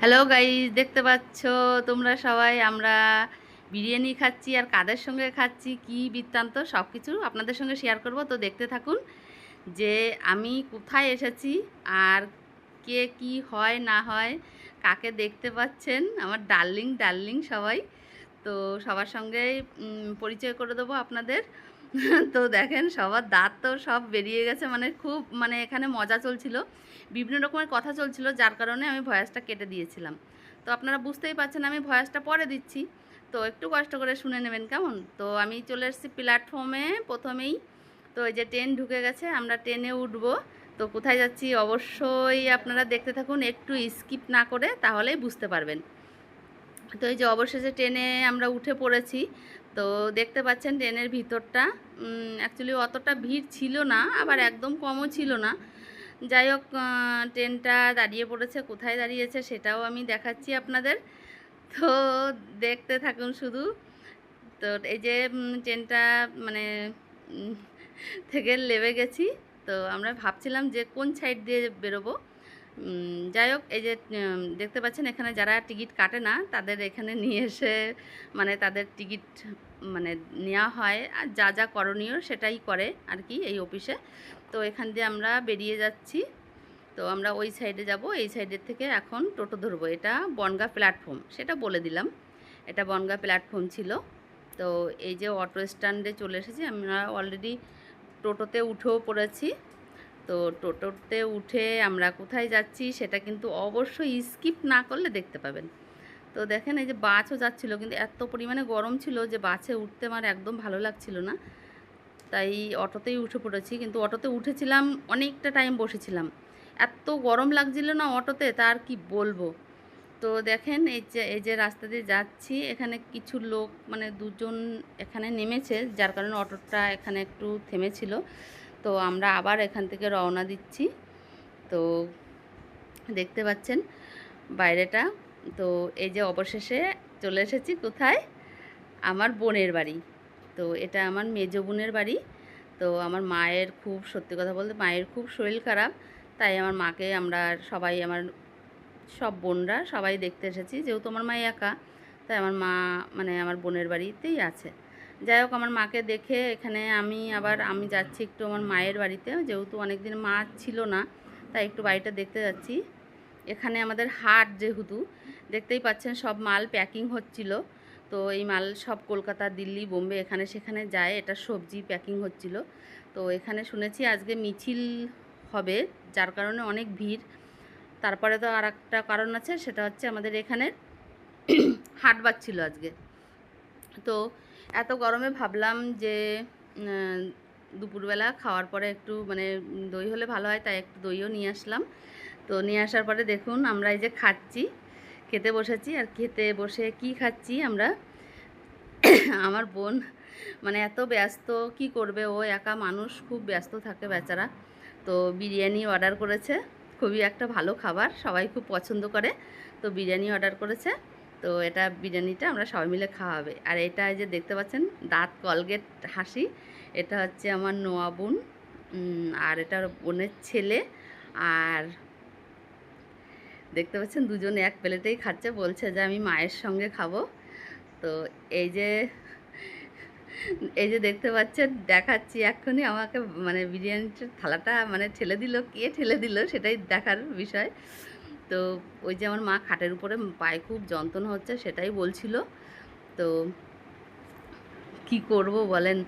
Hello guys দেখতে পাচ্ছ? তোমরা সবাই আমরা বিরিয়ানি খাচ্ছি আর কাদের সঙ্গে খাচ্ছি কি বৃত্তান্ত সব কিছু আপনাদের সঙ্গে শেয়ার করব। তো দেখতে থাকুন যে আমি কোথায় এসেছি আর কে কি হয় না হয় কাকে দেখতে পাচ্ছেন? আমার ডার্লিং ডার্লিং সবাই। তো সবার সঙ্গেই উম, পরিচয় করে দেবো আপনাদের। তো দেখেন সবার দাঁত তো সব বেরিয়ে গেছে মানে খুব মানে এখানে মজা চলছিল। বিভিন্ন রকমের কথা চলছিল, যার কারণে আমি ভয়েসটা কেটে দিয়েছিলাম। তো আপনারা বুঝতেই পারছেন, আমি ভয়েসটা পরে দিচ্ছি। তো একটু কষ্ট করে শুনে নেবেন, কেমন? তো আমি চলে এসেছি প্ল্যাটফর্মে প্রথমেই। তো এই যে ট্রেন ঢুকে গেছে, আমরা ট্রেনে উঠব। তো কোথায় যাচ্ছি? অবশ্যই আপনারা দেখতে থাকুন, একটু স্কিপ না করে তাহলেই বুঝতে পারবেন। তো এই যে অবশেষে ট্রেনে আমরা উঠে পড়েছি। তো দেখতে পাচ্ছেন ট্রেনের ভিতরটা। অ্যাকচুয়ালি অতটা ভিড় ছিল না, আবার একদম কমও ছিল না। যাই হোক ট্রেনটা দাঁড়িয়ে পড়েছে, কোথায় দাঁড়িয়েছে সেটাও আমি দেখাচ্ছি আপনাদের। তো দেখতে থাকুন শুধু। তো এই যে ট্রেনটা মানে থেকে লেবে গেছি। তো আমরা ভাবছিলাম যে কোন সাইড দিয়ে বেরোবো। যাই হোক, এই যে দেখতে পাচ্ছেন এখানে যারা টিকিট কাটে না, তাদের এখানে নিয়ে এসে মানে তাদের টিকিট মানে নেওয়া হয়। আর যা যা করণীয় সেটাই করে আর কি এই অফিসে। তো এখান দিয়ে আমরা বেরিয়ে যাচ্ছি। তো আমরা ওই সাইডে যাব। এই সাইডের থেকে এখন টোটো ধরবো। এটা বনগা প্ল্যাটফর্ম, সেটা বলে দিলাম। এটা বনগা প্ল্যাটফর্ম ছিল। তো এই যে অটো স্ট্যান্ডে চলে এসেছি। আমরা অলরেডি টোটোতে উঠেও পড়েছি। তো টোটোতে উঠে আমরা কোথায় যাচ্ছি সেটা কিন্তু অবশ্যই স্কিপ না করলে দেখতে পাবেন। তো দেখেন এই যে বাসও যাচ্ছিল, কিন্তু এত পরিমাণে গরম ছিল যে বাসে উঠতে আমার একদম ভালো লাগছিল না। তাই অটোতেই উঠে পড়েছি, কিন্তু অটোতে উঠেছিলাম, অনেকটা টাইম বসেছিলাম। এত গরম লাগছিল না অটোতে তার কি বলব? তো দেখেন এই যে এই যে রাস্তা দিয়ে যাচ্ছি, এখানে কিছু লোক মানে দুজন এখানে নেমেছে, যার কারণে অটোটা এখানে একটু থেমেছিল। তো আমরা আবার এখান থেকে রওনা দিচ্ছি। তো দেখতে পাচ্ছেন বাইরেটা। তো এই যে অবশেষে চলে এসেছি কোথায়? আমার বোনের বাড়ি। তো এটা আমার মেজো বোনের বাড়ি। তো আমার মায়ের খুব, সত্যি কথা বলতে মায়ের খুব শরীর খারাপ। তাই আমার মাকে আমরা সবাই, আমার সব বোনরা সবাই দেখতে এসেছি। যেহেতু আমার মা একা, তাই আমার মা মানে আমার বোনের বাড়িতেই আছে। যাই হোক, আমার মাকে দেখে এখানে আমি আবার, আমি যাচ্ছি একটু আমার মায়ের বাড়িতে। যেহেতু অনেক দিন মা ছিল না, তাই একটু বাড়িটা দেখতে যাচ্ছি। এখানে আমাদের হাট যেহেতু, দেখতেই পাচ্ছেন সব মাল প্যাকিং হচ্ছিল। তো এই মাল সব কলকাতা, দিল্লি, বোম্বে এখানে সেখানে যায়, এটা সবজি প্যাকিং হচ্ছিল। তো এখানে শুনেছি আজকে মিছিল হবে, যার কারণে অনেক ভিড়। তারপরে তো আর একটা কারণ আছে, সেটা হচ্ছে আমাদের এখানে হাট বাজছিল আজকে। তো এত গরমে ভাবলাম যে দুপুরবেলা খাওয়ার পরে একটু মানে দই হলে ভালো হয়, তাই একটু দইও নিয়ে আসলাম। তো নিয়ে আসার পরে দেখুন আমরা এই যে খাচ্ছি, খেতে বসেছি আর খেতে বসে কি খাচ্ছি আমরা? আমার বোন মানে এত ব্যস্ত, কি করবে? ও একা মানুষ, খুব ব্যস্ত থাকে বেচারা। তো বিরিয়ানি অর্ডার করেছে, খুবই একটা ভালো খাবার, সবাই খুব পছন্দ করে। তো বিরিয়ানি অর্ডার করেছে। তো এটা বিরিয়ানিটা আমরা সবাই মিলে খাওয়া হবে। আর এটা যে দেখতে পাচ্ছেন, দাঁত কলগেট হাসি। এটা হচ্ছে আমার নোয়া বোন আর এটা বোনের ছেলে। আর দেখতে পাচ্ছেন, দুজনে এক প্লেটেই খাচ্ছে, বলছে যে আমি মায়ের সঙ্গে খাব। তো এই যে এই যে দেখতে পাচ্ছেন, দেখাচ্ছি এক্ষুনি আমাকে মানে বিরিয়ানির থালাটা মানে ঠেলে দিল, কে ঠেলে দিল সেটাই দেখার বিষয়। তো ওই যে আমার মা খাটের উপরে পায়ে খুব যন্ত্রণা হচ্ছে, সেটাই বলছিল। তো কি করব বলেন?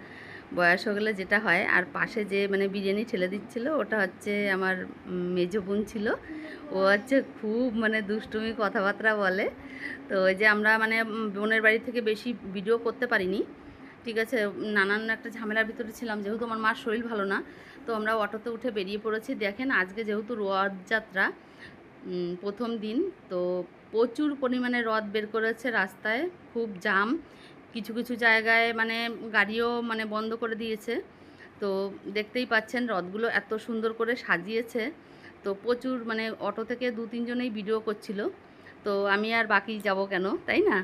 বয়স হয়ে গেলে যেটা হয়, আর পাশে যে মানে বিরিয়ানি ঠেলে দিচ্ছিল, ওটা হচ্ছে আমার মেজো বোন ছিল। ও হচ্ছে খুব মানে দুষ্টুমি কথাবার্তা বলে। তো ওই যে আমরা মানে বোনের বাড়ি থেকে বেশি ভিডিও করতে পারিনি। ঠিক আছে, নানান একটা ঝামেলার ভিতরে ছিলাম, যেহেতু আমার মার শরীর ভালো না, তো আমরা অটোতে উঠে বেরিয়ে পড়েছি। দেখেন আজকে যেহেতু রথযাত্রা প্রথম দিন। তো প্রচুর পরিমাণে রথ বের করেছে রাস্তায়, খুব জাম। কিছু কিছু জায়গায় মানে গাড়িও মানে বন্ধ করে দিয়েছে। তো দেখতেই পাচ্ছেন রথগুলো এত সুন্দর করে সাজিয়েছে। তো প্রচুর মানে অটো থেকে দু, তিনজনেই ভিডিও করছিল। তো আমি আর বাকি যাব কেন, তাই না?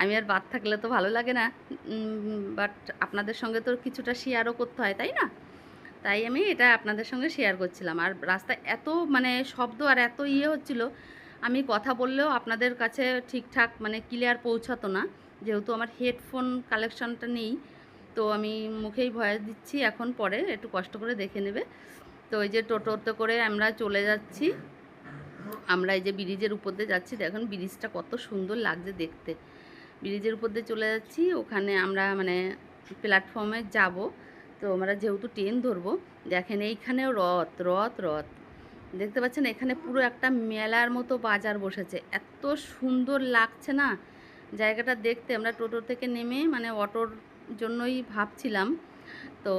আমি আর বাদ থাকলে তো ভালো লাগে না। বাট আপনাদের সঙ্গে তো কিছুটা শেয়ারও করতে হয়, তাই না? তাই আমি এটা আপনাদের সঙ্গে শেয়ার করছিলাম। আর রাস্তা এত মানে শব্দ আর এত ইয়ে হচ্ছিল, আমি কথা বললেও আপনাদের কাছে ঠিকঠাক মানে ক্লিয়ার পৌঁছাতো না। যেহেতু আমার হেডফোন কালেকশনটা নেই, তো আমি মুখেই ভয় দিচ্ছি এখন পরে, একটু কষ্ট করে দেখে নেবে। তো এই যে টোটোতে করে আমরা চলে যাচ্ছি। আমরা এই যে ব্রিজের উপর দিয়ে যাচ্ছি, দেখুন ব্রিজটা কত সুন্দর লাগছে দেখতে। ব্রিজের উপর দিয়ে চলে যাচ্ছি, ওখানে আমরা মানে প্ল্যাটফর্মে যাব। তো আমরা যেহেতু ট্রেন ধরবো, দেখেন এইখানেও রথ রথ রথ। দেখতে পাচ্ছেন এখানে পুরো একটা মেলার মতো বাজার বসেছে। এত সুন্দর লাগছে না? জায়গাটা দেখতে আমরা টোটো থেকে নেমে মানে অটোর জন্যই ভাবছিলাম। তো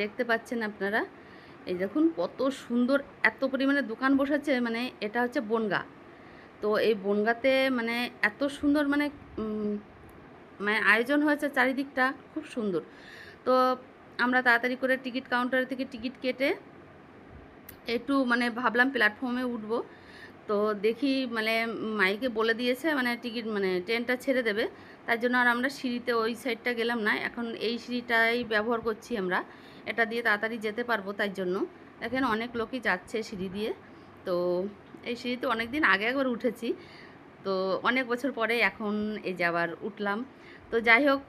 দেখতে পাচ্ছেন আপনারা, এই দেখুন কত সুন্দর, এত পরিমাণে দোকান বসেছে মানে এটা হচ্ছে বনগা। তো এই বনগাতে মানে এত সুন্দর মানে মানে আয়োজন হয়েছে চারিদিকটা, খুব সুন্দর। তো আমরা তাড়াতাড়ি করে টিকিট কাউন্টার থেকে টিকিট কেটে একটু মানে ভাবলাম প্ল্যাটফর্মে উঠবো। তো দেখি মানে মাইকে বলে দিয়েছে মানে টিকিট মানে ট্রেনটা ছেড়ে দেবে। তার জন্য আর আমরা সিঁড়িতে ওই সাইডটা গেলাম না। এখন এই সিঁড়িটাই ব্যবহার করছি আমরা। এটা দিয়ে তাড়াতাড়ি যেতে পারব তাই জন্য। দেখেন অনেক লোকই যাচ্ছে সিঁড়ি দিয়ে। তো এই সিঁড়িতে অনেক দিন আগে একবার উঠেছি। তো অনেক বছর পরে এখন এই যে আবার উঠলাম। তো যাই হোক,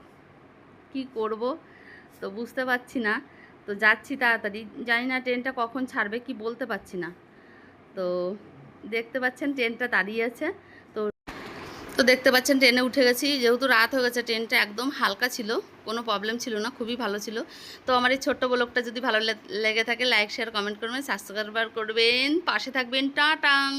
কী করব? তো বুঝতে পারছি না। তো যাচ্ছি তাড়াতাড়ি। জানি না ট্রেনটা কখন ছাড়বে, কি বলতে পারছি না। তো দেখতে পাচ্ছেন ট্রেনটা দাঁড়িয়ে আছে। তো তো দেখতে পাচ্ছেন ট্রেনে উঠে গেছি। যেহেতু রাত হয়ে গেছে, ট্রেনটা একদম হালকা ছিল, কোনো প্রবলেম ছিল না, খুবই ভালো ছিল। তো আমার এই ছোট্ট ব্লগটা যদি ভালো লেগে থাকে লাইক শেয়ার কমেন্ট করবেন সাবস্ক্রাইব করবেন। পাশে থাকবেন, টাটাং!